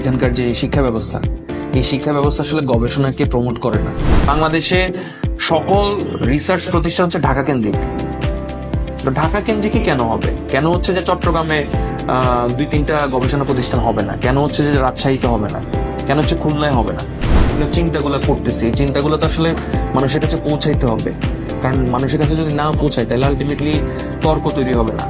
এখানকার যে শিক্ষা ব্যবস্থা, এই শিক্ষা ব্যবস্থা আসলে গবেষণাকে প্রমোট করে না। বাংলাদেশে সকল রিসার্চ প্রতিষ্ঠান হচ্ছে ঢাকা কেন্দ্রিক ঢাকা কেন্দ্রিকই কেন হবে? কেন হচ্ছে যে চট্টগ্রামে দুই তিনটা গবেষণা প্রতিষ্ঠান হবে না? কেন হচ্ছে যে রাজশাহীতে হবে না? কেন হচ্ছে খুলনায় হবে না? চিন্তাগুলো করতেছি। এই চিন্তাগুলো তো আসলে মানুষের কাছে পৌঁছাইতে হবে। কারণ মানুষের কাছে যদি না পৌঁছায়, তাহলে আলটিমেটলি তর্ক তৈরি হবে না।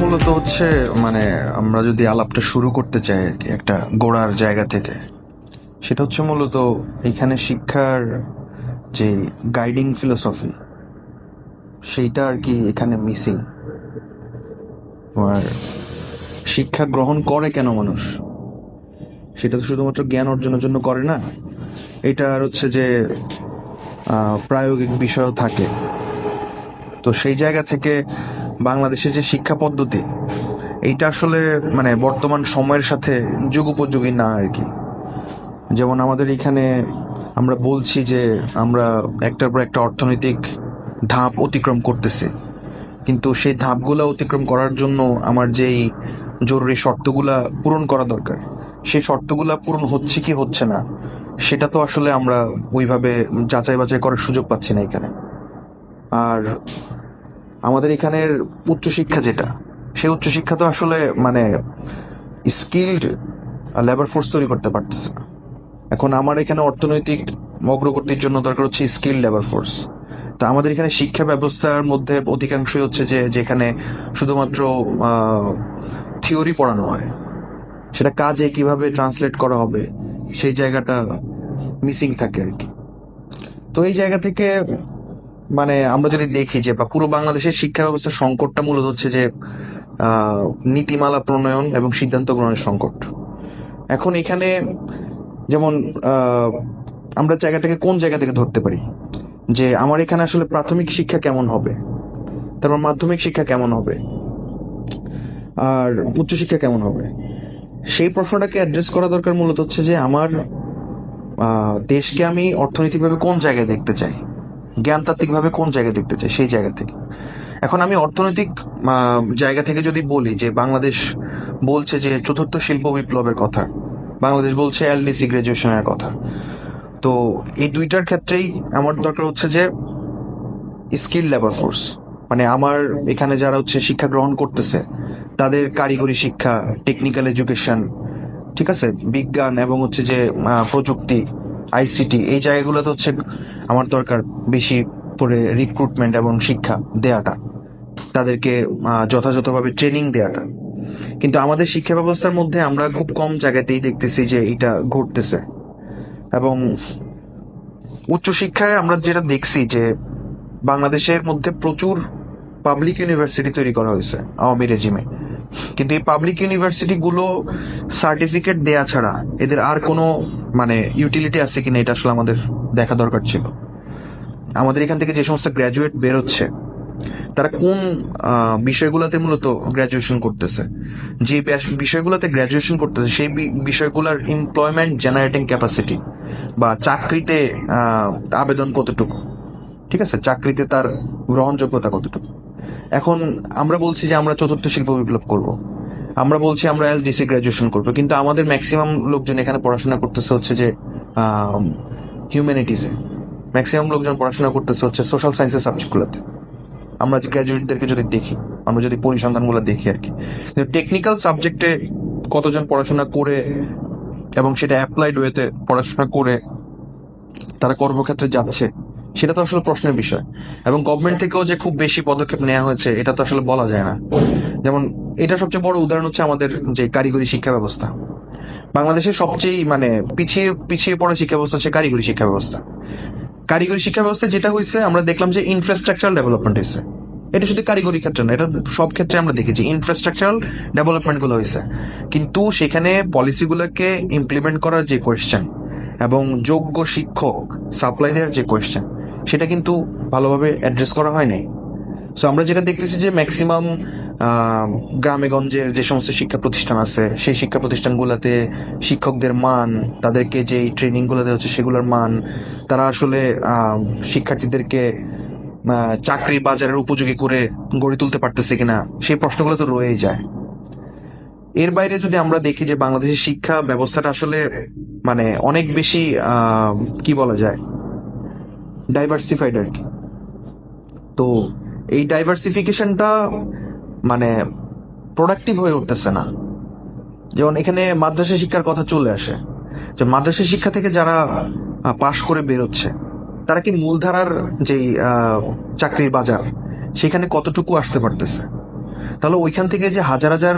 মূলত হচ্ছে মানে আমরা যদি আলাপটা শুরু করতে চাই আর কি, একটা গোড়ার জায়গা থেকে, সেটা হচ্ছে মূলত এখানে শিক্ষার যে গাইডিং ফিলোসফি সেইটা আর কি এখানে মিসিং আর শিক্ষা গ্রহণ করে কেন মানুষ? সেটা তো শুধুমাত্র জ্ঞান অর্জনের জন্য করে না, এটা আর হচ্ছে যে প্রায়োগিক বিষয়ও থাকে। তো সেই জায়গা থেকে বাংলাদেশের যে শিক্ষা পদ্ধতি, এইটা আসলে মানে বর্তমান সময়ের সাথে যুগোপযোগী না আর কি। যেমন আমাদের এখানে আমরা বলছি যে আমরা একটার পর একটা অর্থনৈতিক ধাপ অতিক্রম করতেছি। কিন্তু সেই ধাপগুলো অতিক্রম করার জন্য আমার যেই জরুরি শর্তগুলা পূরণ করা দরকার, সেই শর্তগুলা পূরণ হচ্ছে কি হচ্ছে না, সেটা তো আসলে আমরা ওইভাবে যাচাই বাছাই করার সুযোগ পাচ্ছি না এখানে। আর আমাদের এখানের উচ্চশিক্ষা যেটা, সেই উচ্চশিক্ষা তো আসলে মানে স্কিল্ড লেবার ফোর্স তৈরি করতে পারতেছে না। এখন আমার এখানে অর্থনৈতিক অগ্রগতির জন্য দরকার হচ্ছে স্কিল লেবার ফোর্স তা আমাদের এখানে শিক্ষা ব্যবস্থার মধ্যে অধিকাংশই হচ্ছে যে, যেখানে শুধুমাত্র থিওরি পড়ানো হয়। সেটা কাজে কীভাবে ট্রান্সলেট করা হবে, সেই জায়গাটা মিসিং থাকে আর কি। তো এই জায়গা থেকে মানে আমরা যদি দেখি যে, বা পুরো বাংলাদেশের শিক্ষা ব্যবস্থার সংকটটা মূলত হচ্ছে যে নীতিমালা প্রণয়ন এবং সিদ্ধান্ত গ্রহণের সংকট। এখন এখানে যেমন আমরা জায়গাটাকে কোন জায়গা থেকে ধরতে পারি? যে আমার এখানে আসলে প্রাথমিক শিক্ষা কেমন হবে? তারপর মাধ্যমিক শিক্ষা কেমন হবে? আর উচ্চশিক্ষা কেমন হবে? সেই প্রশ্নটাকে অ্যাড্রেস করা দরকার মূলত হচ্ছে যে, আমার দেশকে আমি অর্থনৈতিকভাবে কোন জায়গায় দেখতে চাই? জ্ঞানতাত্ত্বিকভাবে কোন জায়গায় দেখতে চাই? সেই জায়গা থেকে। এখন আমি অর্থনৈতিক জায়গা থেকে যদি বলি যে বাংলাদেশ বলছে যে চতুর্থ শিল্প বিপ্লবের কথা, বাংলাদেশ বলছে এলডিসি গ্রাজুয়েশনের কথা, তো এই দুইটার ক্ষেত্রেই আমার দরকার হচ্ছে যে স্কিল লেবার ফোর্স মানে আমার এখানে যারা হচ্ছে শিক্ষা গ্রহণ করতেছে, তাদের কারিগরি শিক্ষা টেকনিক্যাল এডুকেশন ঠিক আছে? বিজ্ঞান এবং হচ্ছে যে প্রযুক্তি আইসিটি, এই জায়গাগুলোতে হচ্ছে আমার দরকার বেশি করে রিক্রুটমেন্ট এবং শিক্ষা দেয়াটা, তাদেরকে যথাযথভাবে ট্রেনিং দেয়াটা। কিন্তু আমাদের শিক্ষা ব্যবস্থার মধ্যে আমরা খুব কম জায়গাতেই দেখতেছি যে এটা ঘটতেছে। এবং উচ্চশিক্ষায় আমরা যেটা দেখছি যে বাংলাদেশের মধ্যে প্রচুর পাবলিক ইউনিভার্সিটি তৈরি করা হয়েছে, আওয়ামী রেজিমে কিন্তু এই পাবলিক ইউনিভার্সিটিগুলো সার্টিফিকেট দেয়া ছাড়া এদের আর কোনো মানে ইউটিলিটি আছে কিনা এটা আসলে আমাদের দেখা দরকার ছিল। আমাদের এখান থেকে যে সমস্ত গ্র্যাজুয়েট বেরোচ্ছে, তারা কোন বিষয়গুলোতে মূলত গ্র্যাজুয়েশন করতেছে? যে বিষয়গুলোতে গ্র্যাজুয়েশন করতেছে, সেই বিষয়গুলোর এমপ্লয়মেন্ট জেনারেটিং ক্যাপাসিটি বা চাকরিতে আবেদন কতটুকু? ঠিক আছে? চাকরিতে তার গ্রহণযোগ্যতা কতটুকু? এখন আমরা বলছি যে আমরা চতুর্থ শিল্প বিপ্লব করব। আমরা বলছি আমরা এলডিসি গ্র্যাজুয়েশন করব, কিন্তু আমাদের ম্যাক্সিমাম লোকজন এখানে পড়াশোনা করতেছে হচ্ছে যে হিউম্যানিটিসে ম্যাক্সিমাম লোকজন পড়াশোনা করতেছে হচ্ছে সোশ্যাল সায়েন্সের সাবজেক্টগুলোতে আমরা গ্র্যাজুয়েটদেরকে যদি দেখি, আমরা যদি পরিসংখ্যানগুলো দেখি আর কি। কিন্তু টেকনিক্যাল সাবজেক্টে কতজন পড়াশোনা করে এবং সেটা অ্যাপ্লাইড ওয়েতে পড়াশোনা করে তারা কর্মক্ষেত্রে যাচ্ছে সেটা তো আসলে প্রশ্নের বিষয়। এবং গভর্নমেন্ট থেকেও যে খুব বেশি পদক্ষেপ নেওয়া হয়েছে, এটা তো আসলে বলা যায় না। যেমন, এটা সবচেয়ে বড় উদাহরণ হচ্ছে আমাদের যে কারিগরি শিক্ষা ব্যবস্থা। বাংলাদেশের সবচেয়ে মানে পিছিয়ে পিছিয়ে পড়া শিক্ষা ব্যবস্থা হচ্ছে কারিগরি শিক্ষা ব্যবস্থা। কারিগরি শিক্ষা ব্যবস্থা যেটা হয়েছে, আমরা দেখলাম যে ইনফ্রাস্ট্রাকচারাল ডেভেলপমেন্ট হয়েছে। এটা শুধু কারিগরি ক্ষেত্রে না, এটা সব ক্ষেত্রে আমরা দেখেছি। ইনফ্রাস্ট্রাকচারাল ডেভেলপমেন্টগুলো হয়েছে। কিন্তু সেখানে পলিসিগুলোকে ইমপ্লিমেন্ট করার যে কোয়েশ্চেন এবং যোগ্য শিক্ষক সাপ্লাই দেওয়ার যে কোয়েশ্চেন সেটা কিন্তু ভালোভাবে অ্যাড্রেস করা হয় নাই। সো আমরা যেটা দেখতেছি যে ম্যাক্সিমাম গ্রামে গঞ্জের যে সমস্ত শিক্ষা প্রতিষ্ঠান আছে, সেই শিক্ষা প্রতিষ্ঠানগুলোতে শিক্ষকদের মান, তাদেরকে যেই ট্রেনিংগুলো দেওয়া হচ্ছে সেগুলোর মান, তারা আসলে শিক্ষার্থীদেরকে চাকরি বাজারের উপযোগী করে গড়ে তুলতে পারতেছে কিনা, সেই প্রশ্নগুলো তো রয়েই যায়। এর বাইরে যদি আমরা দেখি যে বাংলাদেশের শিক্ষা ব্যবস্থাটা আসলে মানে অনেক বেশি কি বলা যায় ডাইভার্সিফাইড আর কি। তো এই ডাইভার্সিফিকেশনটা মানে প্রোডাক্টিভ হয়ে উঠতেছে না। যেমন এখানে মাদ্রাসা শিক্ষার কথা চলে আসে। যে মাদ্রাসা শিক্ষা থেকে যারা পাশ করে বেরোচ্ছে, তারা কি মূলধারার যেই চাকরির বাজার, সেখানে কতটুকু আসতে পারতেছে? তাহলে ওইখান থেকে যে হাজার হাজার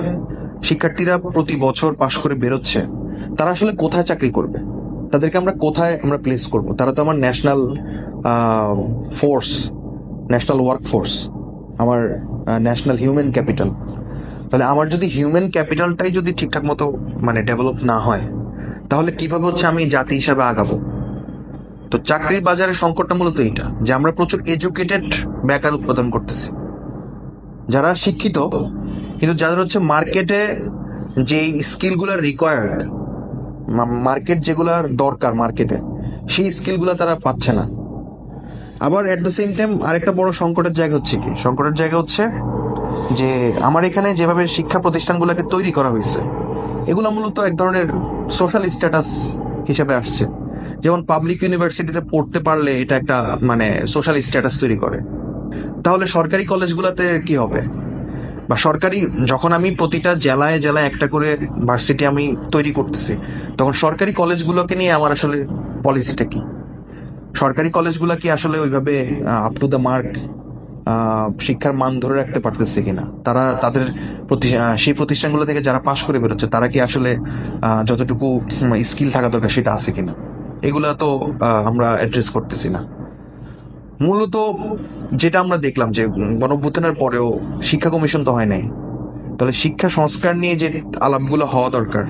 শিক্ষার্থীরা প্রতি বছর পাশ করে বেরোচ্ছে, তারা আসলে কোথায় চাকরি করবে? তাদেরকে আমরা কোথায় আমরা প্লেস করব? তারা তো আমার national force national work force আমার ন্যাশনাল হিউম্যান ক্যাপিটাল তাহলে আমার যদি হিউম্যান ক্যাপিটালটাই যদি ঠিকঠাক মতো মানে ডেভেলপ না হয়, তাহলে কীভাবে হচ্ছে আমি জাতি হিসাবে আগাবো? তো চাকরির বাজারের সংকটটা মূলত এইটা, যে আমরা প্রচুর এডুকেটেড বেকার উৎপাদন করতেছি। যারা শিক্ষিত, কিন্তু যাদের হচ্ছে মার্কেটে যে স্কিলগুলো রিকোয়ার্ড মার্কেট যেগুলার দরকার মার্কেটে সেই স্কিলগুলো তারা পাচ্ছে না। আবার এট দ্য সেম টাইম আরেকটা বড় সংকটের জায়গা হচ্ছে কি? সংকটের জায়গা হচ্ছে যে আমার এখানে যেভাবে শিক্ষা প্রতিষ্ঠানগুলোকে তৈরি করা হয়েছে, এগুলো মূলত এক ধরনের সোশ্যাল স্ট্যাটাস হিসেবে আসছে। যেমন পাবলিক ইউনিভার্সিটিতে পড়তে পারলে এটা একটা মানে সোশ্যাল স্ট্যাটাস তৈরি করে। তাহলে সরকারি কলেজগুলোতে কি হবে? বা সরকারি যখন আমি প্রতিটা জেলায় জেলায় একটা করে ভার্সিটি আমি তৈরি করতেছি, তখন সরকারি কলেজগুলোকে নিয়ে আমার আসলে পলিসিটা কি? সরকারি কলেজগুলো কি আসলে ওইভাবে আপ টু দ্য মার্ক শিক্ষার মান ধরে রাখতে পারতেছে কিনা? তারা তাদের প্রতি- সেই প্রতিষ্ঠানগুলো থেকে যারা পাশ করে বেরোচ্ছে, তারা কি আসলে যতটুকু স্কিল থাকা দরকার সেটা আছে কিনা? এগুলা তো আমরা অ্যাড্রেস করতেছি না। মূলত যেটা আমরা দেখলাম যে গণভ্যুত্থানের পরেও শিক্ষা কমিশন তো হয় নাই। তাহলে শিক্ষা সংস্কার নিয়ে যে আলাপগুলো হওয়া দরকার,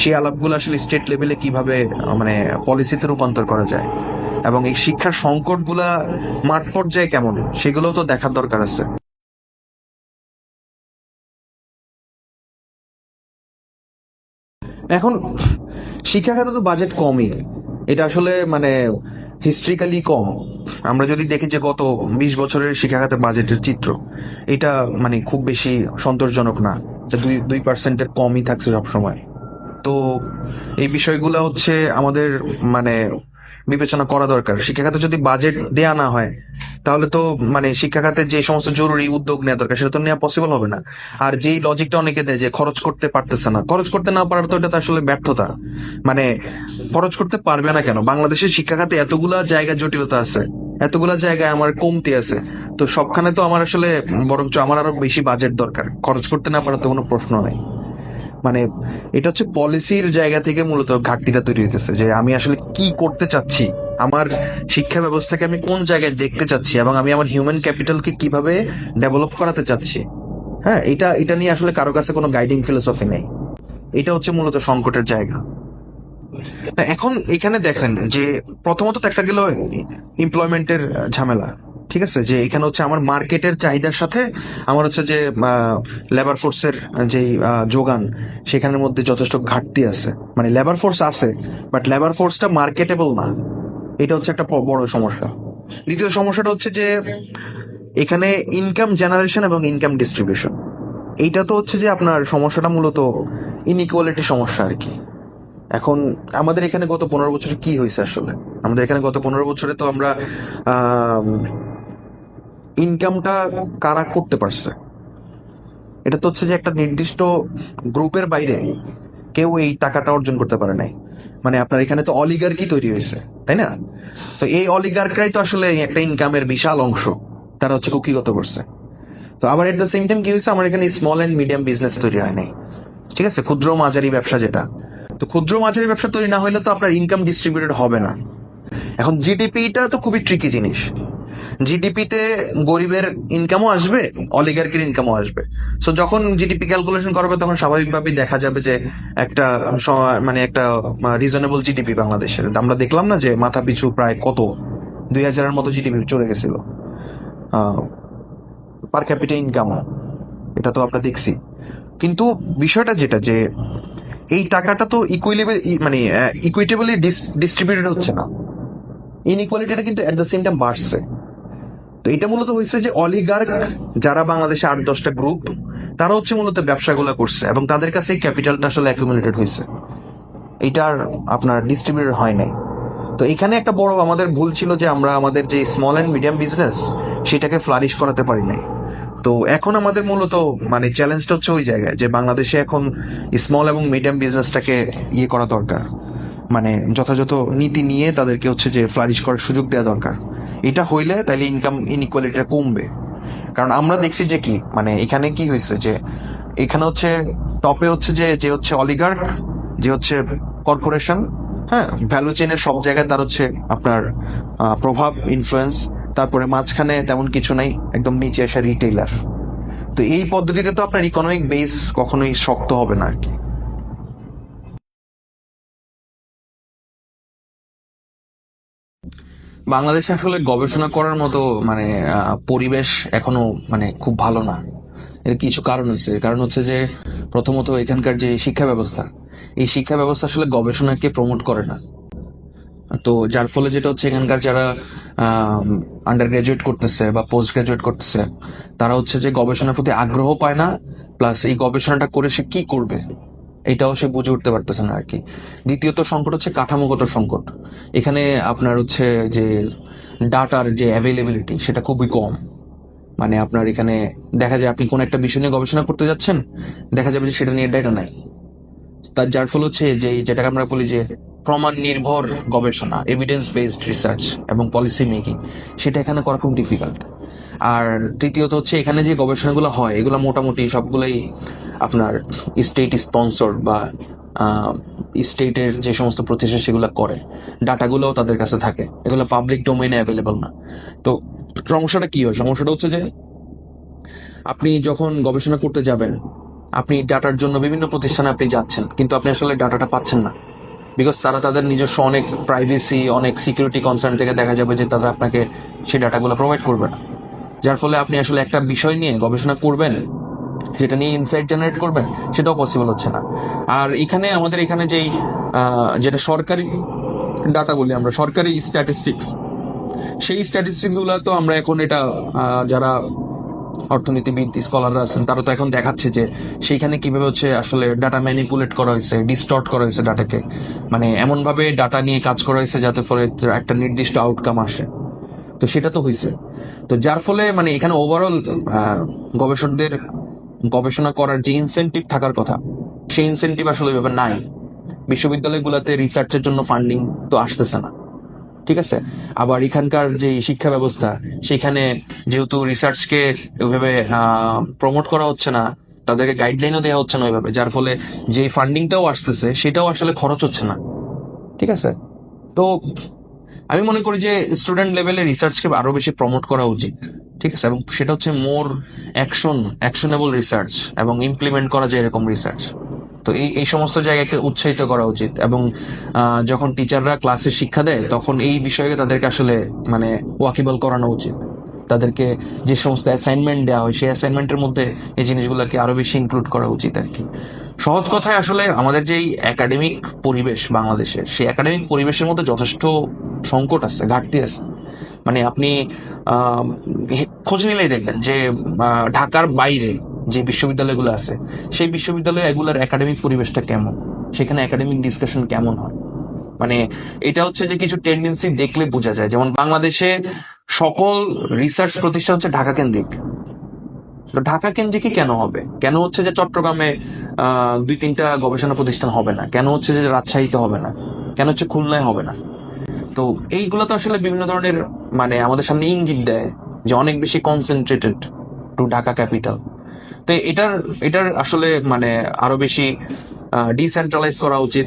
সেই আলাপগুলো আসলে স্টেট লেভেলে কীভাবে মানে পলিসিতে রূপান্তর করা যায়? এবং এই শিক্ষার সংকটগুলা মাঠ পর্যায়ে কেমন? সেগুলোও তো দেখার দরকার আছে। এখন শিক্ষা খাতে তো বাজেট কমই। এটা আসলে মানে হিস্ট্রিক্যালি কম। আমরা যদি দেখি যে গত বিশ বছরের শিক্ষা খাতে বাজেটের চিত্র, এটা মানে খুব বেশি সন্তোষজনক না দুই দুই পার্সেন্টের কমই থাকছে সবসময়। তো এই বিষয়গুলো হচ্ছে আমাদের মানে বিবেচনা করা দরকার। শিক্ষাখাতে যদি বাজেট দেয়া না হয় তাহলে তো মানে শিক্ষা খাতে যে সমস্ত জরুরি উদ্যোগ নেওয়া দরকার, সেটা তো নেওয়া পসিবল হবে না। আর যেই লজিকটা অনেকে দেয় যে খরচ করতে পারতেছে না, খরচ করতে না পারার তো এটা তো আসলে ব্যর্থতা। মানে খরচ করতে পারবে না কেন? বাংলাদেশের শিক্ষা খাতে এতগুলা জায়গায় জটিলতা আছে, এতগুলা জায়গায় আমার কমতি আছে, তো সবখানে তো আমার আসলে, বরঞ্চ আমার আরও বেশি বাজেট দরকার। খরচ করতে না পারার তো কোনো প্রশ্ন নেই। মানে এটা হচ্ছে পলিসির জায়গা থেকে মূলত ঘাটতিটা তৈরি হইতেছে, যে আমি আসলে কি করতে চাচ্ছি? আমার শিক্ষা ব্যবস্থাকে আমি কোন জায়গায় দেখতে চাচ্ছি এবং আমি আমার হিউম্যান ক্যাপিটালকে কীভাবে ডেভেলপ করাতে চাচ্ছি? হ্যাঁ এটা এটা নিয়ে আসলে কারও কাছে কোনো গাইডিং ফিলোসফি নেই। এটা হচ্ছে মূলত সংকটের জায়গা। এখন এখানে দেখেন যে প্রথমত একটা গেল এমপ্লয়মেন্টের ঝামেলা, ঠিক আছে? যে এখানে হচ্ছে আমার মার্কেটের চাহিদার সাথে আমার হচ্ছে যে লেবার ফোর্সের যে যোগান, সেখানের মধ্যে যথেষ্ট ঘাটতি আছে। মানে লেবার ফোর্স আছে বাট লেবার ফোর্সটা মার্কেটেবল না। এটা হচ্ছে একটা বড় সমস্যা। দ্বিতীয় সমস্যাটা হচ্ছে যে, এখানে ইনকাম জেনারেশন এবং ইনকাম ডিস্ট্রিবিউশন এইটা তো হচ্ছে যে আপনার সমস্যাটা মূলত ইনইকুয়ালিটি সমস্যা আর কি। এখন আমাদের এখানে গত পনেরো বছরে কি হয়েছে আসলে? আমাদের এখানে গত পনেরো বছরে তো আমরা ইনকামটা কারা করতে পারছে? এটা তো হচ্ছে যে একটা নির্দিষ্ট গ্রুপের বাইরে কেউ এই টাকাটা অর্জন করতে পারে নাই। মানে আপনার এখানে তো অলিগার্কি তৈরি হয়েছে, তাই না? তো এই অলিগার্করাই তো আসলে একটা ইনকামের বিশাল অংশ, তারা হচ্ছে কুকিগত করছে। তো আবার এট দ্য সেম টাইম কি হয়েছে? আমার এখানে স্মল অ্যান্ড মিডিয়াম বিজনেস তৈরি হয় নাই। ঠিক আছে? ক্ষুদ্র মাঝারি ব্যবসা যেটা। তো ক্ষুদ্র মাঝারি ব্যবসা তৈরি না হলে তো আপনার ইনকাম ডিস্ট্রিবিউটেড হবে না। এখন জিডিপিটা তো খুবই ট্রিকি জিনিস। জিডিপিতে গরিবের ইনকামও আসবে অলিগার্কের ইনকামও আসবে। সো যখন জিডিপি ক্যালকুলেশন করবে, তখন স্বাভাবিকভাবেই দেখা যাবে যে একটা মানে একটা রিজনেবল জিডিপি বাংলাদেশের। আমরা দেখলাম না যে মাথা পিছু প্রায় কত? দুই হাজারের মতো জিডিপি চলে গেছিল। পার ক্যাপিটা ইনকাম এটা তো আমরা দেখছি। কিন্তু বিষয়টা যেটা যে এই টাকাটা তো ইকুইলেবল মানে ইকুইটেবলি ডিস্ট্রিবিউটেড হচ্ছে না। ইনইকুয়ালিটিটা কিন্তু অ্যাট দ্য সেম টাইম বাড়ছে। তো এটা মূলত হয়েছে যে অলিগার্ক যারা বাংলাদেশে আট, দশটা গ্রুপ তারা হচ্ছে মূলত ব্যবসাগুলো করছে এবং তাদের কাছে ক্যাপিটালটা আসলে অ্যাকুমুলেটেড হয়েছে এইটার আপনার ডিস্ট্রিবিউটর হয় নাই। তো এখানে একটা বড় আমাদের ভুল ছিল যে আমরা আমাদের যে স্মল অ্যান্ড মিডিয়াম বিজনেস সেটাকে ফ্লারিশ করাতে পারি নাই। তো এখন আমাদের মূলত মানে চ্যালেঞ্জটা হচ্ছে ওই জায়গায় যে বাংলাদেশে এখন স্মল এবং মিডিয়াম বিজনেসটাকে ইয়ে করা দরকার। মানে যথাযথ নীতি নিয়ে তাদেরকে হচ্ছে যে ফ্লারিশ করার সুযোগ দেওয়া দরকার। এটা হইলে তাহলে ইনকাম ইনইকুয়ালিটিটা কমবে। কারণ আমরা দেখছি যে কি মানে এখানে কি হয়েছে যে, এখানে হচ্ছে টপে হচ্ছে যে যে হচ্ছে অলিগার্ক যে হচ্ছে কর্পোরেশন হ্যাঁ ভ্যালু চেনের সব জায়গায় তার হচ্ছে আপনার প্রভাব ইনফ্লুয়েন্স তারপরে মাঝখানে তেমন কিছু নাই, একদম নিচে আসা রিটেইলার তো এই পদ্ধতিতে তো আপনার ইকোনমিক বেস কখনোই শক্ত হবে না আর কি। বাংলাদেশে আসলে গবেষণা করার মতো মানে পরিবেশ এখনও মানে খুব ভালো না। এর কিছু কারণ হচ্ছে কারণ হচ্ছে যে, প্রথমত এখানকার যে শিক্ষা ব্যবস্থা, এই শিক্ষা ব্যবস্থা আসলে গবেষণাকে প্রমোট করে না। তো যার ফলে যেটা হচ্ছে, এখানকার যারা আন্ডার গ্রাজুয়েট করতেছে বা পোস্ট গ্রাজুয়েট করতেছে, তারা হচ্ছে যে গবেষণার প্রতি আগ্রহ পায় না প্লাস এই গবেষণাটা করে সে কি করবে? এটাও সে বুঝে উঠতে পারতেছে না আর কি দ্বিতীয়ত সংকট হচ্ছে কাঠামোগত সংকট। এখানে আপনার হচ্ছে যে ডাটার যে অ্যাভেলেবিলিটি সেটা খুবই কম। মানে আপনার এখানে দেখা যায় আপনি কোন একটা বিষয় নিয়ে গবেষণা করতে যাচ্ছেন, দেখা যাবে যে সেটা নিয়ে ডাটা নাই। তার যার ফল হচ্ছে যে যেটাকে আমরা বলি যে প্রমাণ নির্ভর গবেষণা এভিডেন্স বেসড রিসার্চ এবং পলিসি মেকিং সেটা এখানে করা খুব ডিফিকাল্ট আর তৃতীয়ত হচ্ছে এখানে যে গবেষণাগুলো হয়, এগুলো মোটামুটি সবগুলোই আপনার স্টেট স্পন্সর বা স্টেটের যে সমস্ত প্রতিষ্ঠান সেগুলো করে, ডাটাগুলোও তাদের কাছে থাকে। এগুলো পাবলিক ডোমেইনে অ্যাভেলেবল না। তো সমস্যাটা কি হয়? সমস্যাটা হচ্ছে যে, আপনি যখন গবেষণা করতে যাবেন, আপনি ডাটার জন্য বিভিন্ন প্রতিষ্ঠানে আপনি যাচ্ছেন, কিন্তু আপনি আসলে ডাটাটা পাচ্ছেন না। বিকজ তারা তাদের নিজস্ব অনেক প্রাইভেসি অনেক সিকিউরিটি কনসার্ন থেকে দেখা যাবে যে তারা আপনাকে সেই ডাটাগুলো প্রোভাইড করবে না। যার ফলে আপনি আসলে একটা বিষয় নিয়ে গবেষণা করবেন সেটা নিয়ে ইনসাইট জেনারেট করবেন, সেটাও পসিবল হচ্ছে না। আর এখানে আমাদের এখানে যেই যেটা সরকারি ডাটা বলি আমরা, সরকারি স্ট্যাটিস্টিক্স সেই স্ট্যাটিস্টিক্সগুলো তো আমরা এখন এটা যারা অর্থনীতিবিদ স্কলাররা আছেন, তারা তো এখন দেখাচ্ছে যে সেইখানে কীভাবে হচ্ছে আসলে ডাটা ম্যানিপুলেট করা হয়েছে ডিস্টর্ট করা হয়েছে ডাটাকে মানে এমন ভাবে ডাটা নিয়ে কাজ করা হয়েছে যাতে ফলে একটা নির্দিষ্ট আউটকাম আসে। তো সেটা তো হয়েছে। তো যার ফলে মানে এখানে ওভারঅল গবেষকদের গবেষণা করার যে ইনসেন্টিভ থাকার কথা, সেই ইনসেন্টিভ আসলে এভাবে নাই। বিশ্ববিদ্যালয়গুলোতে রিসার্চের জন্য ফান্ডিং তো আসতেছে না। ঠিক আছে? আবার এখানকার যে শিক্ষা ব্যবস্থা, সেখানে যেহেতু রিসার্চকে ওইভাবে প্রমোট করা হচ্ছে না, তাদেরকে গাইডলাইনও দেওয়া হচ্ছে না ওইভাবে, যার ফলে যে ফান্ডিংটাও আসতেছে, সেটাও আসলে খরচ হচ্ছে না। ঠিক আছে? তো আমি মনে করি যে স্টুডেন্ট লেভেলে রিসার্চকে আরও বেশি প্রমোট করা উচিত। ঠিক আছে? এবং সেটা হচ্ছে মোর অ্যাকশন, অ্যাকশনেবল রিসার্চ এবং ইমপ্লিমেন্ট করা যায় এরকম রিসার্চ। তো এই এই সমস্ত জায়গাকে উৎসাহিত করা উচিত এবং যখন টিচাররা ক্লাসে শিক্ষা দেয়, তখন এই বিষয়ে তাদেরকে আসলে মানে ওয়াকিবল করানো উচিত। তাদেরকে যে সমস্ত অ্যাসাইনমেন্ট দেওয়া হয়, সেই অ্যাসাইনমেন্টের মধ্যে এই জিনিসগুলোকে আরও বেশি ইনক্লুড করা উচিত আর কি। সহজ কথায় আসলে আমাদের যেই একাডেমিক পরিবেশ বাংলাদেশের, সেই একাডেমিক পরিবেশের মধ্যে যথেষ্ট সংকট আছে, ঘাটতি আছে। মানে আপনি খোঁজ নিলেই দেখবেন যে ঢাকার বাইরে যে বিশ্ববিদ্যালয়গুলো আছে, সেই বিশ্ববিদ্যালয়ে এগুলোর একাডেমিক পরিবেশটা কেমন? সেখানে একাডেমিক ডিসকাশন কেমন হয়? মানে এটা হচ্ছে যে কিছু টেন্ডেন্সি দেখলে বোঝা যায়। যেমন বাংলাদেশে সকল রিসার্চ প্রতিষ্ঠান হচ্ছে ঢাকা কেন্দ্রিক। ঢাকা কেন্দ্রিকই কেন হবে? কেন হচ্ছে যে চট্টগ্রামে দুই তিনটা গবেষণা প্রতিষ্ঠান হবে না? কেন হচ্ছে যে রাজশাহীতে হবে না? কেন হচ্ছে খুলনায় হবে না? তো এইগুলো তো আসলে বিভিন্ন ধরনের মানে আমাদের সামনে ইঙ্গিত দেয় যে অনেক বেশি কনসেন্ট্রেটেড টু ঢাকা ক্যাপিটাল তো এটার এটার আসলে মানে আরও বেশি ডিসেন্ট্রালাইজ করা উচিত।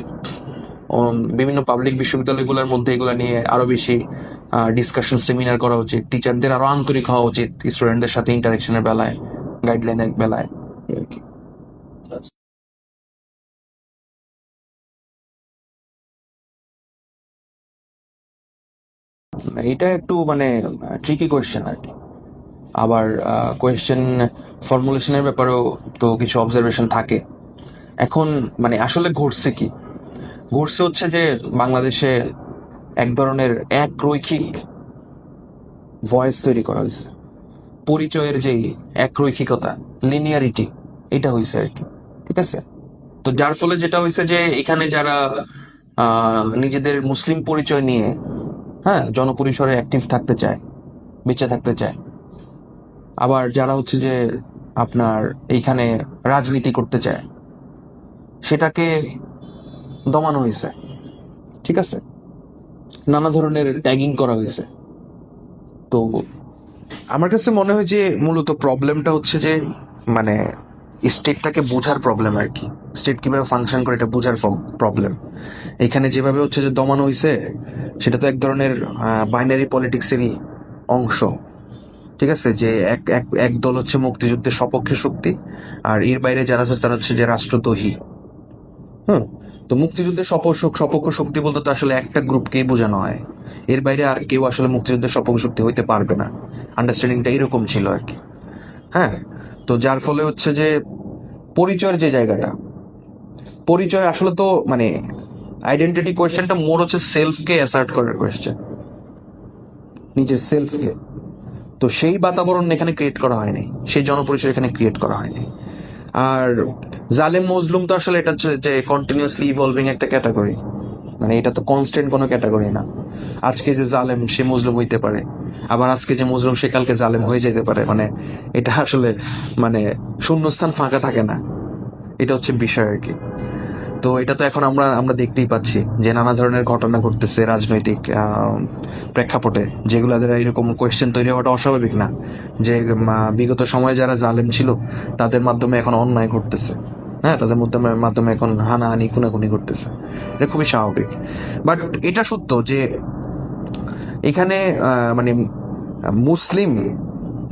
বিভিন্ন পাবলিক বিশ্ববিদ্যালয়গুলোর মধ্যে এগুলো নিয়ে আরও বেশি ডিসকাশন সেমিনার করা উচিত। টিচারদের আরও আন্তরিক হওয়া উচিত স্টুডেন্টদের সাথে ইন্টারাকশনের বেলায় গাইডলাইনের বেলায়। এটা একটু মানে ট্রিকি কোয়েশ্চেন আর কি। আবার কোয়েশ্চেন ফর্মুলেশনের ব্যাপারেও তো কিছু অবজারভেশন থাকে। এখন মানে আসলে ঘটছে কি? ঘটছে হচ্ছে যে বাংলাদেশে এক ধরনের এক রৈখিক ভয়েস তৈরি করা হয়েছে। পরিচয়ের যেই এক রৈখিকতা লিনিয়ারিটি এটা হয়েছে আর কি। ঠিক আছে? তো যার ফলে যেটা হয়েছে যে এখানে যারা নিজেদের মুসলিম পরিচয় নিয়ে হ্যাঁ জনপরিসরে অ্যাক্টিভ থাকতে চায়, বেঁচে থাকতে চায়। আবার যারা হচ্ছে যে আপনার এইখানে রাজনীতি করতে চায়, সেটাকে দমানো হয়েছে, ঠিক আছে? নানা ধরনের ট্যাগিং করা হয়েছে। তো আমার কাছে মনে হয় যে মূলত প্রবলেমটা হচ্ছে যে মানে স্টেটটাকে বোঝার প্রবলেম আর কি। স্টেট কীভাবে ফাংশন করে, এটা বোঝার প্রবলেম এখানে যেভাবে হচ্ছে যে দমানো হয়েছে সেটা তো এক ধরনের বাইনারি পলিটিক্সেরই অংশ। ঠিক আছে? যে এক এক এক দল হচ্ছে মুক্তিযুদ্ধের সপক্ষে শক্তি, আর এর বাইরে যারা আছে, তারা হচ্ছে যে রাষ্ট্রদ্রোহী। হুম? তো মুক্তিযুদ্ধের সপক্ষ সপক্ষ শক্তি বলতে তো আসলে একটা গ্রুপকেই বোঝানো হয়। এর বাইরে আর কেউ আসলে মুক্তিযুদ্ধের সপক্ষ শক্তি হইতে পারবে না। আন্ডারস্ট্যান্ডিংটা এরকম ছিল আর কি। হ্যাঁ? তো যার ফলে হচ্ছে যে পরিচয়ের যে জায়গাটা, পরিচয় আসলে তো মানে আইডেন্টিটি কোয়েশ্চেনটা মোর হচ্ছে সেলফকে অ্যাসার্ট করার কোয়েশ্চেন নিজের সেলফকে তো সেই বাতাবরণ এখানে ক্রিয়েট করা হয়নি, সেই জনপরিচয় এখানে ক্রিয়েট করা হয়নি। আর জালেম মজলুম তো আসলে এটা হচ্ছে যে কন্টিনিউয়াসলি ইভলভিং একটা ক্যাটাগরি মানে এটা তো কনস্ট্যান্ট কোনো ক্যাটাগরি না। আজকে যে জালেম, সে মজলুম হইতে পারে। আবার আজকে যে মজলুম সে কালকে জালেম হয়ে যেতে পারে মানে এটা আসলে মানে শূন্যস্থান ফাঁকা থাকে না। এটা হচ্ছে বিষয় আর কি। তো এটা তো এখন আমরা আমরা দেখতেই পাচ্ছি যে নানা ধরনের ঘটনা ঘটতেছে রাজনৈতিক প্রেক্ষাপটে, যেগুলো এরকম কোয়েশ্চেন তৈরি হওয়াটা অস্বাভাবিক না। যে বিগত সময়ে যারা জালেম ছিল, তাদের মাধ্যমে এখন অন্যায় ঘটতেছে। হ্যাঁ তাদের মাধ্যমে মাধ্যমে এখন হানাহানি, খুনাখুনি ঘটতেছে। এটা খুবই স্বাভাবিক। বাট এটা সত্য যে, এখানে মানে মুসলিম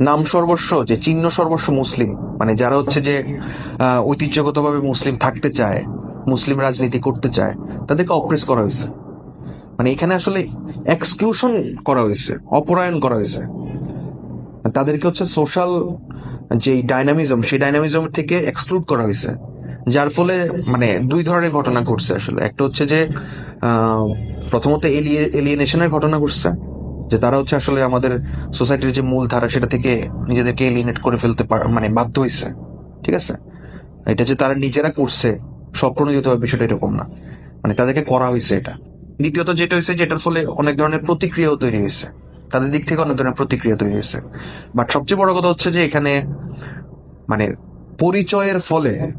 নাম সর্বস্ব, যে চিহ্ন সর্বস্ব মুসলিম মানে যারা হচ্ছে যে ঐতিহ্যগতভাবে মুসলিম থাকতে চায়, মুসলিম রাজনীতি করতে চায়, তাদেরকে অপ্রেস করা হয়েছে। মানে এখানে আসলে এক্সক্লুশন করা হয়েছে, অপরায়ণ করা হয়েছে। তাদেরকে হচ্ছে সোশ্যাল যে ডাইনামিজম সেই ডাইনামিজম থেকে এক্সক্লুড করা হয়েছে। যার ফলে মানে দুই ধরনের ঘটনা ঘটছে আসলে। একটা হচ্ছে যে প্রথমত এলিয়েনেশনের ঘটনা ঘটছে। যে তারা হচ্ছে আসলে আমাদের সোসাইটির যে মূল ধারা সেটা থেকে নিজেদেরকে এলিয়েনেট করে ফেলতে মানে বাধ্য হয়েছে। ঠিক আছে? এটা যে তারা নিজেরা করছে হবে বিষয়টা এরকম না। মানে তাদেরকে করা হয়েছে এটা। দ্বিতীয়ত যেটা হয়েছে যেটার ফলে অনেক ধরনের প্রতিক্রিয়াও তৈরি হয়েছে। তাদের দিক থেকে অনেক ধরনের প্রতিক্রিয়া তৈরি হয়েছে। বাট সবচেয়ে বড় কথা হচ্ছে যে এখানে মানে পরিচয়ের ফলে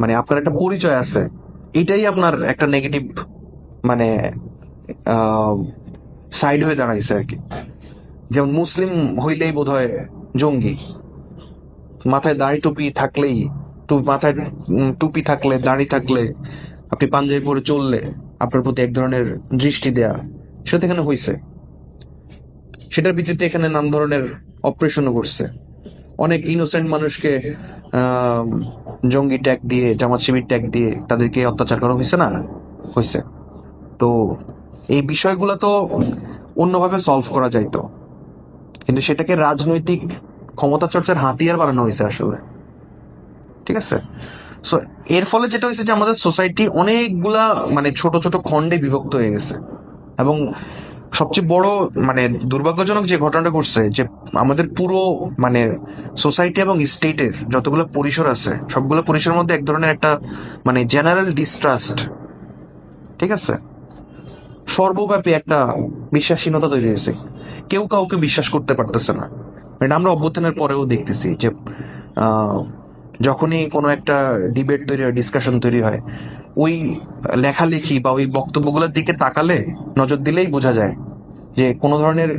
মানে আপনার একটা পরিচয় আছে, এটাই আপনার একটা নেগেটিভ মানে সাইড হয়ে দাঁড়াইছে আর কি। যেমন মুসলিম হইলেই বোধ হয় জঙ্গি। মাথায় দাড়ি টুপি থাকলেই মাথায় টুপি থাকলে, দাড়ি থাকলে, আপনি পাঞ্জাবি পরে চললে আপনার প্রতি এক ধরনের দৃষ্টি দেয়া, সেটা এখানে হয়েছে সেটার ভিত্তিতে এখানে নানা ধরনের অপারেশনও করছে। অনেক ইনোসেন্ট মানুষকে জঙ্গি ট্যাগ দিয়ে, জামাত শিবির ট্যাগ দিয়ে তাদেরকে অত্যাচার করা হয়েছে না? হয়েছে তো এই বিষয়গুলো তো অন্যভাবে সলভ করা যাইতো। কিন্তু সেটাকে রাজনৈতিক ক্ষমতা চর্চার হাতিয়ার বানানো হয়েছে আসলে। ঠিক আছে? সো এর ফলে যেটা হয়েছে যে আমাদের সোসাইটি অনেকগুলা মানে ছোট ছোট খণ্ডে বিভক্ত হয়ে গেছে। এবং সবচেয়ে বড় মানে দুর্ভাগ্যজনক যে ঘটনাটা ঘটছে যে আমাদের পুরো মানে সোসাইটি এবং স্টেটের যতগুলো পরিসর আছে, সবগুলো পরিসরের মধ্যে এক ধরনের একটা মানে জেনারেল ডিস্ট্রাস্ট ঠিক আছে? সর্বব্যাপী একটা বিশ্বাসহীনতা তৈরি হয়েছে। কেউ কাউকে বিশ্বাস করতে পারতেছে না। এটা আমরা অভ্যুত্থানের পরেও দেখতেছি যে যখনই কোনো একটা ডিবেট তৈরি হয় ডিসকাশন তৈরি হয়, ওই লেখালেখি বা ওই বক্তব্যগুলোর দিকে তাকালে নজর দিলেই বোঝা যায় যে কোনো ধরনের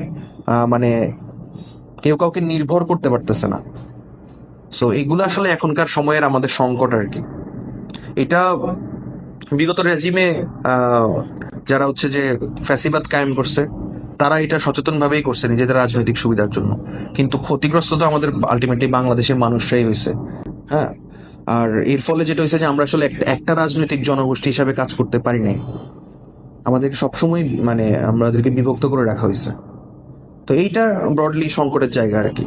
মানে কেউ কাউকে নির্ভর করতে পারতেছে না। সো এগুলো আসলে এখনকার সময়ের আমাদের সংকট আর কি। এটা বিগত রেজিমে যারা হচ্ছে যে ফ্যাসিবাদ কায়েম করছে, তারা এটা সচেতন ভাবেই করছে নিজেদের রাজনৈতিক সুবিধার জন্য। কিন্তু ক্ষতিগ্রস্ত তো আমাদের আলটিমেটলি বাংলাদেশের মানুষরাই হয়েছে। হ্যাঁ? আর এর ফলে যেটা হয়েছে যে আমরা আসলে একটা- একটা রাজনৈতিক জনগোষ্ঠী হিসাবে কাজ করতে পারি নাই। আমাদেরকে সবসময় মানে আমাদেরকে বিভক্ত করে রাখা হয়েছে। তো এইটা ব্রডলি সংকটের জায়গা আর কি।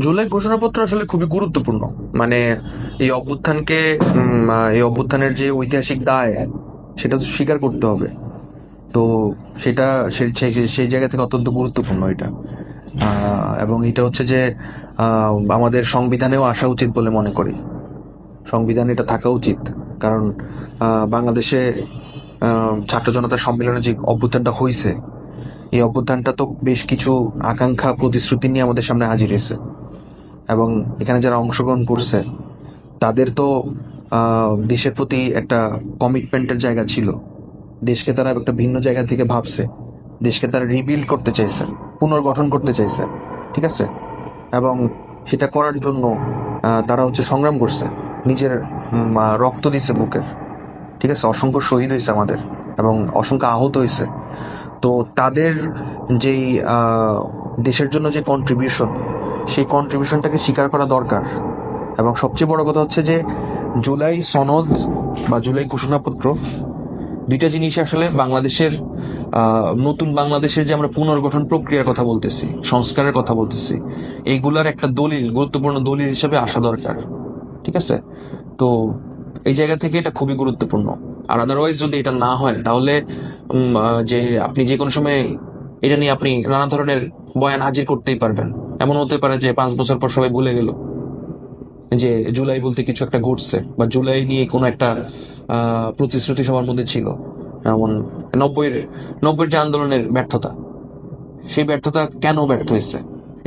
জুলাই ঘোষণাপত্র আসলে খুবই গুরুত্বপূর্ণ। মানে এই অভ্যুত্থানকে এই অভ্যুত্থানের যে ঐতিহাসিক দায়, সেটা তো স্বীকার করতে হবে। তো, সেটা সেই- জায়গা থেকে অত্যন্ত গুরুত্বপূর্ণ এটা। এবং এটা হচ্ছে যে আমাদের সংবিধানেও আসা উচিত বলে মনে করি। সংবিধানে এটা থাকা উচিত। কারণ বাংলাদেশে ছাত্র জনতার সম্মেলনে যে অভ্যুত্থানটা হয়েছে এই অভ্যুত্থানটা তো বেশ কিছু আকাঙ্ক্ষা, প্রতিশ্রুতি নিয়ে আমাদের সামনে হাজির হয়েছে এবং এখানে যারা অংশগ্রহণ করছে, তাদের তো দেশের প্রতি একটা কমিটমেন্টের জায়গা ছিল। দেশকে তারা একটা ভিন্ন জায়গা থেকে ভাবছে। দেশকে তারা রিবিল্ড করতে চাইছে, পুনর্গঠন করতে চাইছে, ঠিক আছে? এবং সেটা করার জন্য তারা হচ্ছে সংগ্রাম করছে, নিজের রক্ত দিছে বুকের ঠিক আছে? অসংখ্য শহীদ হয়েছে আমাদের এবং অসংখ্য আহত হয়েছে। তো তাদের যেই দেশের জন্য যে কন্ট্রিবিউশন সেই কন্ট্রিবিউশনটাকে স্বীকার করা দরকার। এবং সবচেয়ে বড় কথা হচ্ছে যে, জুলাই সনদ বা জুলাই ঘোষণাপত্র দুইটা জিনিস আসলে বাংলাদেশের নতুন বাংলাদেশের যে আমরা পুনর্গঠন প্রক্রিয়ার কথা বলতেছি, সংস্কারের কথা বলতেছি এইগুলার একটা দলিল, গুরুত্বপূর্ণ দলিল হিসেবে আসা দরকার। ঠিক আছে? তো এই জায়গা থেকে এটা খুবই গুরুত্বপূর্ণ। আর আদারওয়াইজ যদি এটা না হয়, তাহলে যে আপনি যে কোনো সময় এটা নিয়ে আপনি নানা ধরনের বয়ান হাজির করতেই পারবেন। এমন হতে পারে যে পাঁচ বছর পর সবাই ভুলে গেল যে জুলাই বলতে কিছু একটা ঘটছে বা জুলাই নিয়ে কোনো একটা প্রতিশ্রুতি সবার মধ্যে ছিল। এমন নব্বইয়ের নব্বইয়ের যে আন্দোলনের ব্যর্থতা, সেই ব্যর্থতা কেন ব্যর্থ হয়েছে?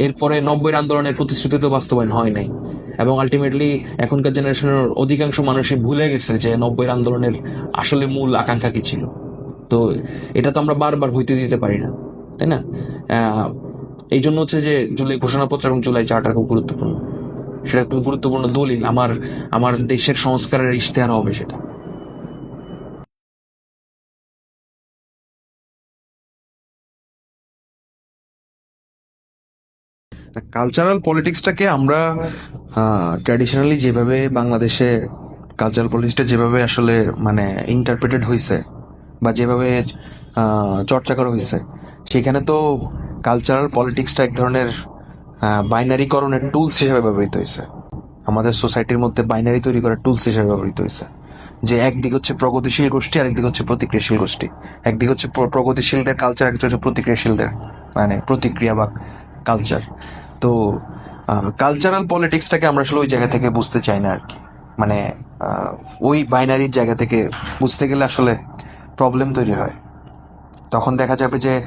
এরপরে নব্বইয়ের আন্দোলনের প্রতিশ্রুতি তো বাস্তবায়ন হয় নাই। এবং আলটিমেটলি এখনকার জেনারেশনের অধিকাংশ মানুষই ভুলে গেছে যে নব্বইয়ের আন্দোলনের আসলে মূল আকাঙ্ক্ষা কি ছিল। তো এটা তো আমরা বারবার হইতে দিতে পারি না, তাই না? এই জন্য হচ্ছে যে জুলাই ঘোষণাপত্র এবং জুলাই চার্টার খুব গুরুত্বপূর্ণ। সেটা খুব গুরুত্বপূর্ণ দলিল। আমার আমার দেশের সংস্কারের ইশতেহার হবে সেটা। কালচারাল পলিটিক্সটাকে আমরা ট্র্যাডিশনালি যেভাবে বাংলাদেশে কালচারাল পলিটিক্সটা যেভাবে আসলে মানে ইন্টারপ্রেটেড হয়েছে বা যেভাবে চর্চা করা হয়েছে সেখানে তো কালচারাল পলিটিক্সটা এক ধরনের বাইনারিকরণের টুলস হিসেবে ব্যবহৃত হয়েছে। আমাদের সোসাইটির মধ্যে বাইনারি তৈরি করার টুলস হিসেবে ব্যবহৃত হয়েছে। যে একদিক হচ্ছে প্রগতিশীল গোষ্ঠী আর একদিক হচ্ছে প্রতিক্রিয়াশীল গোষ্ঠী। একদিক হচ্ছে প্র- প্রগতিশীলদের কালচার একদিক হচ্ছে প্রতিক্রিয়াশীলদের মানে প্রতিক্রিয়া বা কালচার তো কালচারাল পলিটিক্সটাকে আমরা আসলে ওই জায়গা থেকে বুঝতে চাই না আর কি। মানে ওই বাইনারির জায়গা থেকে বুঝতে গেলে আসলে প্রবলেম তৈরি হয়। তখন দেখা যাবে যে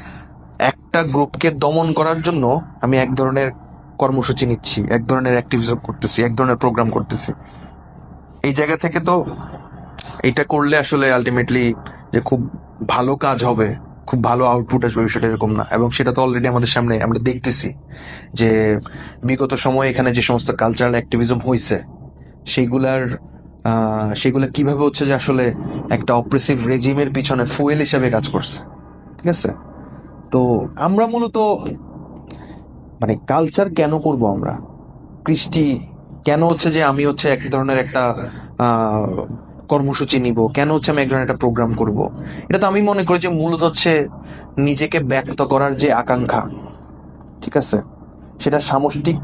একটা গ্রুপকে দমন করার জন্য আমি এক ধরনের কর্মসূচি নিচ্ছি, এক ধরনের অ্যাক্টিভিজম করতেছি, এক ধরনের প্রোগ্রাম করতেছি। এই জায়গা থেকে তো এটা করলে আসলে আলটিমেটলি যে খুব ভালো কাজ হবে, খুব ভালো আউটপুট আসবে বিষয়টা এরকম না। এবং সেটা তো অলরেডি আমাদের সামনে আমরা দেখতেছি যে বিগত সময়ে এখানে যে সমস্ত কালচারাল অ্যাক্টিভিজম হয়েছে সেইগুলার সেগুলো কীভাবে হচ্ছে যে আসলে একটা অপ্রেসিভ রেজিমের পিছনে ফুয়েল হিসাবে কাজ করছে। ঠিক আছে? তো আমরা মূলত মানে কালচার কেন করব আমরা? কৃষ্টি কেন হচ্ছে যে আমি হচ্ছে এক ধরনের একটা কর্মসূচি নিব? কেন হচ্ছে আমি এক ধরনের একটা প্রোগ্রাম করব? এটা তো আমি মনে করি যে মূলত হচ্ছে নিজেকে ব্যক্ত করার যে আকাঙ্ক্ষা, ঠিক আছে? সেটা সামষ্টিক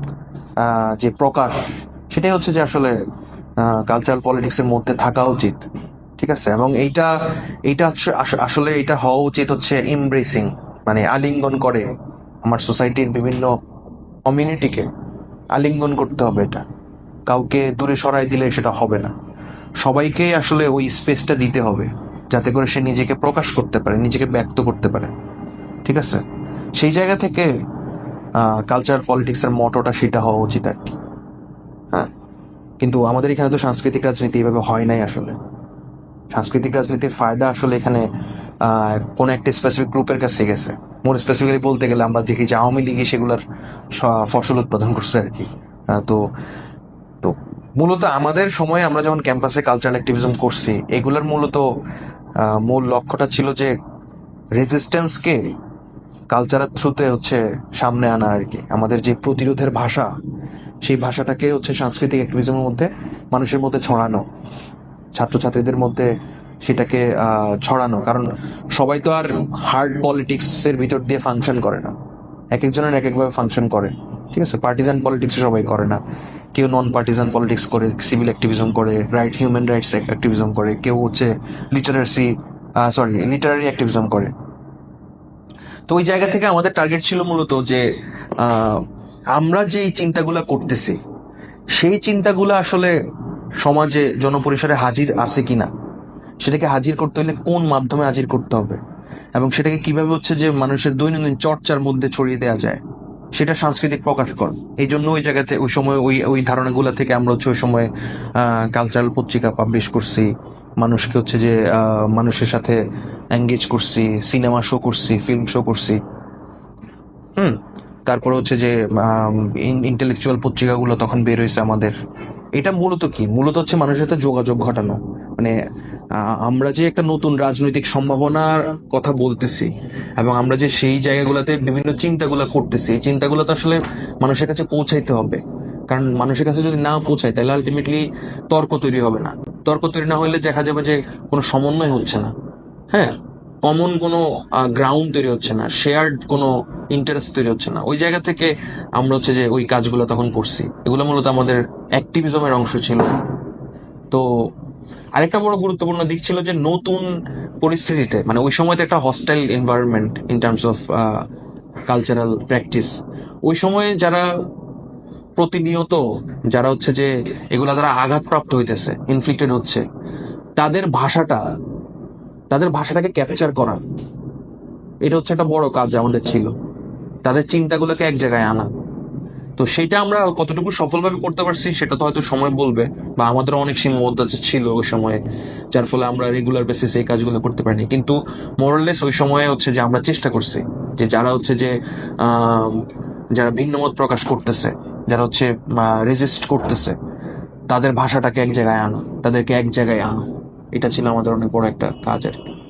যে প্রকাশ, সেটাই হচ্ছে যে আসলে কালচারাল পলিটিক্সের মধ্যে থাকা উচিত, ঠিক আছে? এবং এইটা এইটা আসলে এটা হওয়া উচিত হচ্ছে এমব্রেসিং মানে আলিঙ্গন করে আমার সোসাইটির বিভিন্ন কমিউনিটিকে আলিঙ্গন করতে হবে এটা। কাউকে দূরে সরাই দিলে সেটা হবে না। সবাইকেই আসলে ওই স্পেসটা দিতে হবে, যাতে করে সে নিজেকে প্রকাশ করতে পারে, নিজেকে ব্যক্ত করতে পারে। ঠিক আছে? সেই জায়গা থেকে কালচার পলিটিক্সের মটোটা সেটা হওয়া উচিত আর কি। হ্যাঁ? কিন্তু আমাদের এখানে তো সাংস্কৃতিক রাজনীতি এভাবে হয় নাই আসলে। সাংস্কৃতিক রাজনীতির ফায়দা আসলে এখানে কোন একটা স্পেসিফিক গ্রুপের কাছে গেছে। মোর স্পেসিফিক্যালি বলতে গেলে আমরা দেখি যে আওয়ামী লীগই সেগুলোর ফসল উৎপাদন করছে আর কি। তো তো মূলত আমাদের সময়ে আমরা যখন ক্যাম্পাসে কালচারাল অ্যাক্টিভিজম করছি, এগুলোর মূলত মূল লক্ষ্যটা ছিল যে রেজিস্ট্যান্সকে কালচারের থ্রুতে হচ্ছে সামনে আনা আর কি। আমাদের যে প্রতিরোধের ভাষা, সেই ভাষাটাকে হচ্ছে সাংস্কৃতিক অ্যাক্টিভিজমের মধ্যে মানুষের মধ্যে ছড়ানো। ছাত্রছাত্রীদের মধ্যে সেটাকে ছড়ানো। কারণ সবাই তো আর হার্ড পলিটিক্স এর ভিতর দিয়ে ফাংশন করে না। এক একজনের এক একভাবে ফাংশন করে। ঠিক আছে? পার্টিজান পলিটিক্স সবাই করে না। কেউ নন পার্টিজান পলিটিক্স করে সিভিল অ্যাক্টিভিজম করে রাইট হিউম্যান রাইটস অ্যাক্টিভিজম করে, কেউ হচ্ছে লিটারেসি সরি লিটারারি অ্যাক্টিভিজম করে। তো ওই জায়গা থেকে আমাদের টার্গেট ছিল মূলত যে আমরা যে এই চিন্তাগুলো করতেছি, সেই চিন্তাগুলো আসলে সমাজে, জনপরিসরে হাজির আছে কিনা? সেটাকে হাজির করতে হলে কোন মাধ্যমে হাজির করতে হবে? এবং সেটাকে কীভাবে হচ্ছে যে মানুষের দৈনন্দিন চর্চার মধ্যে ছড়িয়ে দেওয়া যায়? সেটা সাংস্কৃতিক প্রকাশ কর। এই জন্য ওই জায়গাতে ওই সময় ওই ওই ধারণাগুলো থেকে আমরা হচ্ছে ওই সময় কালচারাল পত্রিকা পাবলিশ করছি। মানুষকে হচ্ছে যে মানুষের সাথে এঙ্গেজ করছি সিনেমা শো করছি ফিল্ম শো করছি। হুম? তারপরে হচ্ছে যে ইন্টেলেকচুয়াল পত্রিকাগুলো তখন বের হয়েছে আমাদের। এটা মূলত কি? মূলত হচ্ছে মানুষের সাথে যোগাযোগ ঘটানো। মানে আমরা যে একটা নতুন রাজনৈতিক সম্ভাবনার কথা বলতেছি এবং আমরা যে সেই জায়গাগুলোতে বিভিন্ন চিন্তাগুলো করতেছি, এই চিন্তাগুলো তো আসলে মানুষের কাছে পৌঁছাইতে হবে। কারণ মানুষের কাছে যদি না পৌঁছায়, তাহলে আলটিমেটলি তর্ক তৈরি হবে না। তর্ক তৈরি না হলে দেখা যাবে যে কোনো সমন্বয় হচ্ছে না। হ্যাঁ? কমন কোনো গ্রাউন্ড তৈরি হচ্ছে না শেয়ার্ড কোনো ইন্টারেস্ট তৈরি হচ্ছে না। ওই জায়গা থেকে আমরা হচ্ছে যে ওই কাজগুলো তখন করছি। এগুলো মূলত আমাদের অ্যাক্টিভিজমের অংশ ছিল। তো আরেকটা বড় গুরুত্বপূর্ণ দিক ছিল যে নতুন পরিস্থিতিতে মানে ওই সময়তে একটা hostile environment in terms of cultural practice ওই সময়ে যারা প্রতিনিয়ত, যারা হচ্ছে যে এগুলা দ্বারা আঘাতপ্রাপ্ত হইতেছে ইনফ্লিক্টেড হচ্ছে, তাদের ভাষাটা তাদের ভাষাটাকে ক্যাপচার করা। এটা হচ্ছে একটা বড় কাজ আমাদের ছিল। তাদের চিন্তাগুলোকে এক জায়গায় আনা। তো সেটা আমরা কতটুকু সফলভাবে করতে পারছি, সেটা তো হয়তো সময় বলবে, বা আমাদের অনেক সীমাবদ্ধতা ছিল ওই সময়ে, যার ফলে আমরা রেগুলার বেসিসে এই কাজগুলো করতে পারিনি। কিন্তু মোরাললেস ওই সময়ে হচ্ছে যে আমরা চেষ্টা করছি যে যারা হচ্ছে যে যারা ভিন্নমত প্রকাশ করতেছে, যারা হচ্ছে রেজিস্ট করতেছে, তাদের ভাষাটাকে এক জায়গায় আনা, তাদেরকে এক জায়গায় আনা। এটা ছিল আমাদের অনেক বড় একটা কাজ আর কি।